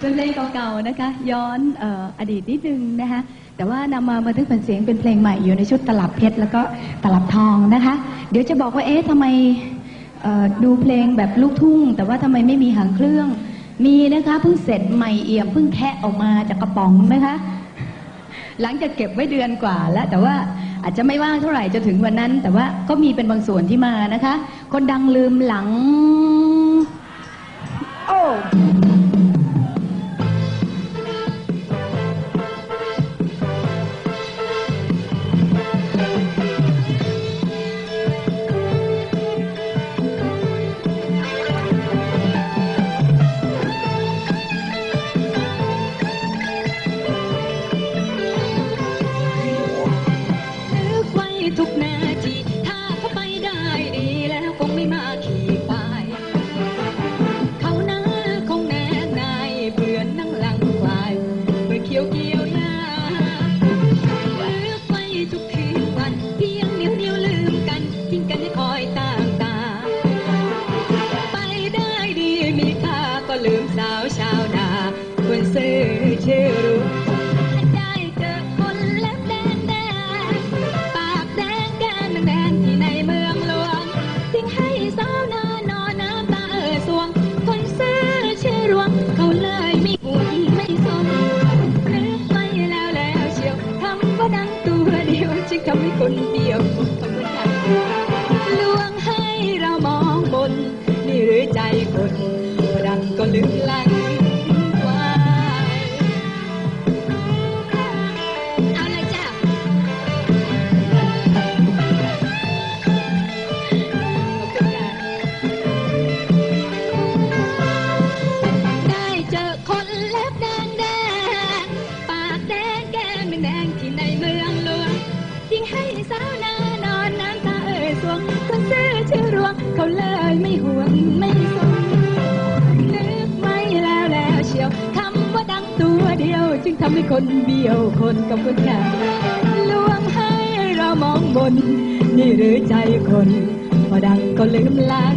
เป็นเพลงเก่าๆนะคะ ย้อนเอ่ออดีตนิดนึงนะคะแต่ว่านำมาบันทึกเป็นเสียงเป็นเพลงใหม่อยู่ในชุดตลับเพชรแล้วก็ตลับทองนะคะ เดี๋ยวจะบอกว่าเอ๊ะทำไมเอ่อดูเพลงแบบลูกทุ่ง แต่ว่าทำไมไม่มีหางเครื่อง มีนะคะเพิ่งเสร็จใหม่เอี่ยมเพิ่งแคะออกมาจากกระป๋องนะคะ หลังจากเก็บไว้เดือนกว่าแล้ว แต่ว่าอาจจะไม่ว่างเท่าไหร่จะถึงวันนั้น แต่ว่าก็มีเป็นบางส่วนที่มานะคะ คนดังลืมหลัง โอ้ ลืมสาวชาวนาควรซื้อชื่อรู้ได้เจอคนเล็บแดงแดงปากแดงแก้มแดงที่ในเมืองหลวงทิ้งให้สาวนานอนน้ำตาเอ่อสวง คนซื้อชื่อรวง เขาเลยไม่ห่วงไม่สนนึกไปแล้วแล้วเชียวคำว่าดังตัวเดียวจึงทำให้คนเดียวคำว่าดังลวงให้เรามองบนนี่หรือใจคน เอาเลยจ้ะขอบคุณค่ะได้เจอคนเล็บแดงแดงปากแดงแก้มแดงที่ในเมืองหลวงยิ่งให้สา จึงทำให้คนเบี้ยวคนกับคนงามลวงให้เรามองบน นี่หรือใจคน พอดังก็ลืมลัง